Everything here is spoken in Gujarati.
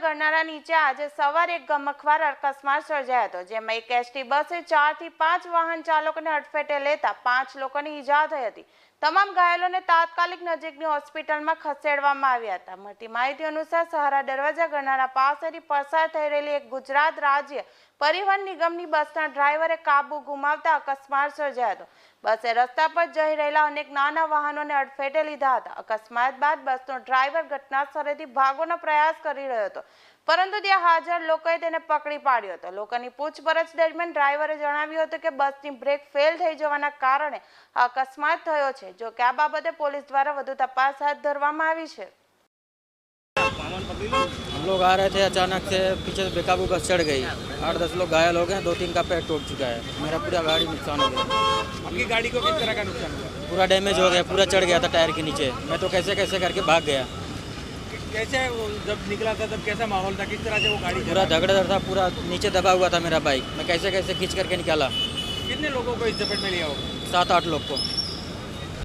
નીચે આજે સવારે એક ગમખવાર અકસ્માત સર્જાયો હતો, જેમાં એક એસટી બસે ચારથી પાંચ વાહન ચાલકોને અડફેટે લેતા પાંચ લોકોની ઈજા થઈ હતી. તમામ ઘાયલોને તાત્કાલિક નજીકની હોસ્પિટલમાં ખસેડવામાં આવ્યા હતા. મળતી માહિતી અનુસાર સહારા દરવાજા ગરનાળા પાસેથી પસાર થઈ રહેલી એક ગુજરાત રાજ્ય પરિવહન નિગમની બસના ડ્રાઈવરે કાબુ ગુમાવતા અકસ્માત સર્જાયો હતો. બસે રસ્તા પર જઈ રહેલા અનેક નાના વાહનોને અડફેટે લીધા હતા. અકસ્માત બાદ બસનો ડ્રાઈવર ઘટના સ્થળેથી ભાગવાનો પ્રયાસ કરી રહ્યો હતો. પરંતુ ત્યાં હાજર લોકોએ તેને પકડી પાડ્યો હતો લોકોની પૂછપરછ દરમિયાન ડ્રાઈવરે જણાવ્યું હતું કે બસની બ્રેક ફેલ થઈ જવાના કારણે આ અકસ્માત થયો છે જો કે આ બાબતે પોલીસ દ્વારા વધુ તપાસ હાથ ધરવામાં આવી છે हम लोग आ रहे थे अचानक से पीछे से बेकाबू बस चढ़ गई आठ दस लोग घायल हो गए दो तीन का पैर टूट चुका है मेरा पूरा गाड़ी नुकसान हो गया आपकी गाड़ी को किस तरह का नुकसान हुआ पूरा डैमेज हो गया पूरा चढ़ गया था टायर के नीचे मैं तो कैसे कैसे करके भाग गया कि- कैसे वो जब निकला था तब कैसा माहौल था किस तरह से वो गाड़ी पूरा चला धगड़धड़ था पूरा नीचे दबा हुआ था मेरा बाइक मैं कैसे कैसे खींच करके निकाला कितने लोगों को इस चपेट में लिया होगा सात आठ लोग को